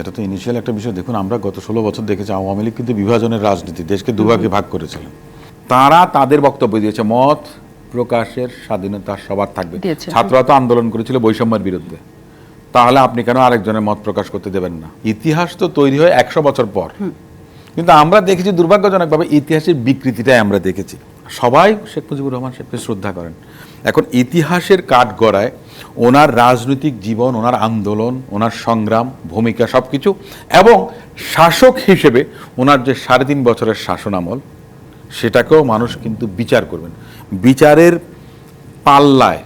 এটা তো ইনিশিয়াল একটা বিষয়। দেখুন আমরা গত ষোলো বছর দেখেছি আওয়ামী লীগ কিন্তু বিভাজনের রাজনীতি দেশকে দুভাগে ভাগ করেছিলেন তারা তাদের বক্তব্য দিয়েছে মত প্রকাশের স্বাধীনতা সবার থাকবে। ছাত্ররা তো আন্দোলন করেছিল বৈষম্যের বিরুদ্ধে। তাহলে আপনি কেন আরেকজনের মত প্রকাশ করতে দেবেন না? ইতিহাস তো তৈরি হয় একশো বছর পর। কিন্তু আমরা দেখেছি দুর্ভাগ্যজনকভাবে ইতিহাসের বিকৃতিটাই আমরা দেখেছি। সবাই শেখ মুজিবুর রহমান শেখকে শ্রদ্ধা করেন। এখন ইতিহাসের কাঠ গড়ায় ওনার রাজনৈতিক জীবন, ওনার আন্দোলন, ওনার সংগ্রাম, ভূমিকা সব কিছু এবং শাসক হিসেবে ওনার যে সাড়ে তিন বছরের শাসন আমল, সেটাকেও মানুষ কিন্তু বিচার করবেন। বিচারের পাল্লায়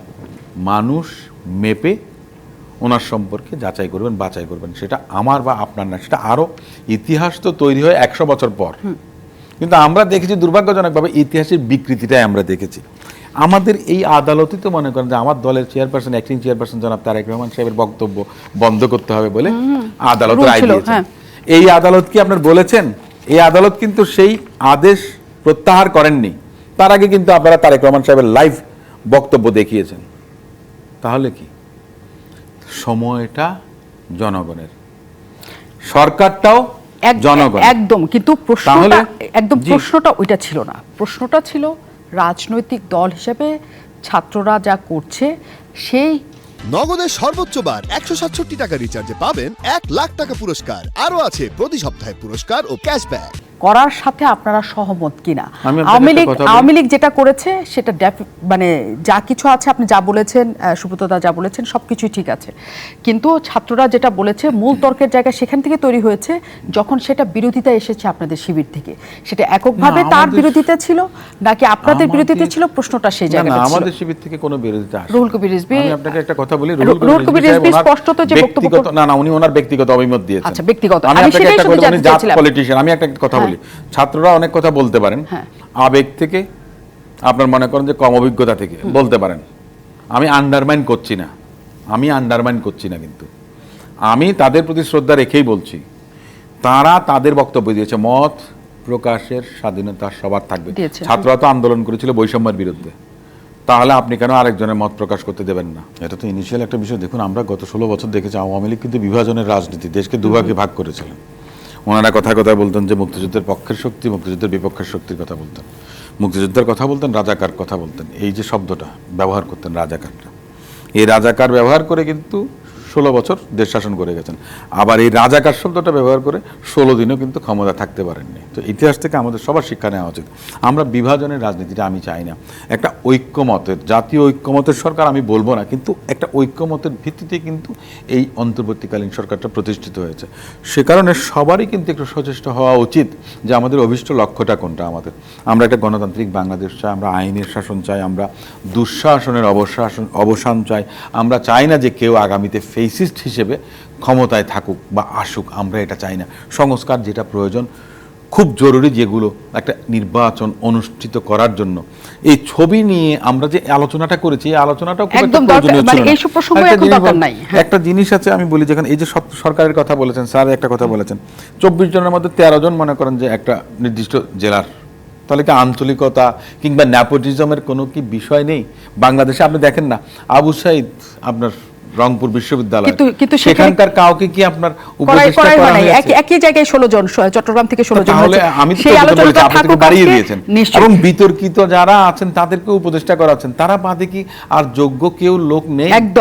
মানুষ মেপে ওনার সম্পর্কে যাচাই করবেন, বাছাই করবেন। সেটা আমার বা আপনার না, সেটা আরও ইতিহাস তো তৈরি হয় একশো বছর পর। কিন্তু আমরা দেখেছি দুর্ভাগ্যজনকভাবে ইতিহাসের বিকৃতিটাই আমরা দেখেছি। আমাদের এই আদালতই তো মনে করেন যে আমার দলের চেয়ারপারসন অ্যাক্টিং চেয়ারপারসন জনাব তারেক রহমান সাহেবের বক্তব্য বন্ধ করতে হবে বলে আদালত রায় দিয়েছেন। হ্যাঁ। এই আদালত কি আপনার বলেছেন? এই আদালত কিন্তু সেই আদেশ প্রত্যাহার করেননি। তার আগে কিন্তু আপনারা তারেক রহমান সাহেবের লাইভ বক্তব্য দেখিয়েছেন। তাহলে কি? সময়টা জনগণের। সরকারটাও জনগণ। একদম কিন্তু প্রশ্নটা একদম প্রশ্নটা ওইটা ছিল না। প্রশ্নটা ছিল রাজনৈতিক দল হিসেবে ছাত্ররা যা করছে সেই নগদের সর্বোচ্চ বার একশো সাতষট্টি টাকা রিচার্জে পাবেন এক লাখ টাকা পুরস্কার। আরও আছে প্রতি সপ্তাহে পুরস্কার ও ক্যাশব্যাক করার সাথে আপনারা সহমত কিনা? আওয়ামী লীগ আওয়ামী লীগ যেটা করেছে সেটা মানে যা কিছু আছে আপনি যা বলেছেন সুব্রতদা যা বলেছেন সবকিছুই ঠিক আছে। কিন্তু ছাত্ররা যেটা বলেছে মূল তর্কের জায়গা সেখান থেকে তৈরি হয়েছে যখন সেটা বিরোধিতা এসেছে আপনাদের শিবির থেকে। সেটা এককভাবে তার বিরোধিতা ছিল নাকি আপনাদের বিরোধিতা ছিল? প্রশ্নটা সেই না ছিল। আমাদের শিবির থেকে কোনো বিরোধিতা রুহুল কবির রিজভী আমি আপনাকে একটা কথা বলি রুহুল কবির রিজভী ওনার স্পষ্টত যে বক্তব্য না না উনি ওনার ব্যক্তিগত অভিমত দিয়েছেন। আচ্ছা, ব্যক্তিগত। আমি সেটাই বলি, জানতে চাইছিলাম। আমি একটা কথা হ্যাঁ। বলি ছাত্ররা অনেক কথা বলতে পারেন। হ্যাঁ। আবেগ থেকে আপনার মনে করেন যে কম অভিজ্ঞতা থেকে বলতে পারেন। আমি আন্ডারমাইন করছি না। আমি আন্ডারমাইন করছি না কিন্তু। আমি তাদের প্রতি শ্রদ্ধা রেখেই বলছি তারা তাদের বক্তব্য দিয়েছে। মত প্রকাশের স্বাধীনতা সবার থাকবে। ছাত্ররা তো আন্দোলন করেছিল বৈষম্যের বিরুদ্ধে। তাহলে আপনি কেন আরেকজনের মত প্রকাশ করতে দেবেন না? এটা তো ইনিশিয়াল একটা বিষয়। দেখুন আমরা গত ষোলো বছর দেখেছি আওয়ামী লীগ কিন্তু বিভাজনের রাজনীতি দেশকে দুভাগে ভাগ করেছিলেন। ওনারা কথা কথা বলতেন যে মুক্তিযুদ্ধের পক্ষের শক্তি, মুক্তিযুদ্ধের বিপক্ষের শক্তির কথা বলতেন। মুক্তিযুদ্ধের কথা বলতেন, রাজাকার কথা বলতেন। এই যে শব্দটা, ব্যবহার করতেন রাজাকারটা এই রাজাকার ব্যবহার করে কিন্তু ষোলো বছর দেশ শাসন করে গেছেন। আবার এই রাজাকার শব্দটা ব্যবহার করে ষোলো দিনও কিন্তু ক্ষমতা থাকতে পারেননি। তো ইতিহাস থেকে আমাদের সবার শিক্ষা নেওয়া উচিত। আমরা বিভাজনের রাজনীতিটা আমি চাই না। একটা ঐক্যমতের, জাতীয় ঐক্যমতের সরকার আমি বলব না, কিন্তু একটা ঐক্যমতের ভিত্তিতে কিন্তু এই অন্তর্বর্তীকালীন সরকারটা প্রতিষ্ঠিত হয়েছে। সে কারণে সবারই কিন্তু একটু সচেষ্ট হওয়া উচিত যে আমাদের অভিষ্ট লক্ষ্যটা কোনটা আমাদের। আমরা একটা গণতান্ত্রিক বাংলাদেশ চাই, আমরা আইনের শাসন চাই, আমরা দুঃশাসনের অবশাসন, অবসান চাই। আমরা চাই না যে কেউ আগামীতে ফেসিস্ট হিসেবে ক্ষমতায় থাকুক বা আসুক আমরা এটা চাই না। সংস্কার যেটা প্রয়োজন খুব জরুরি যেগুলো একটা নির্বাচন অনুষ্ঠিত করার জন্য। এই ছবি নিয়ে আমরা যে আলোচনাটা করেছি এই আলোচনাটাও খুব একটা একদম মানে প্রসঙ্গ এখন দরকার নাই, হ্যাঁ। একটা জিনিস আছে আমি বলি যেখানে এই যে সরকারের কথা বলেছেন স্যার একটা কথা বলেছেন চব্বিশ জনের মধ্যে তেরো জন মনে করেন যে একটা নির্দিষ্ট জেলার। তাহলে কি আঞ্চলিকতা কিংবা ন্যাপোটিজমের কোনো কি বিষয় নেই? বাংলাদেশে আপনি দেখেন না আবু সাইদ আপনার রংপুর বিশ্ববিদ্যালয়। কিন্তু- সেখানকার কাউকে কি আপনার উপদেষ্টা করা হয়েছে? একই জায়গায় ষোলো জন চট্টগ্রাম থেকে ষোলো জন তাহলে আমি তো আলোচনাটা বাড়িয়ে দিয়েছেন। এবং বিতর্কিত যারা আছেন তাদেরকে উপদেষ্টা করা আছেন তারা বাদে কি আর যোগ্য কেউ লোক নেই? একদম।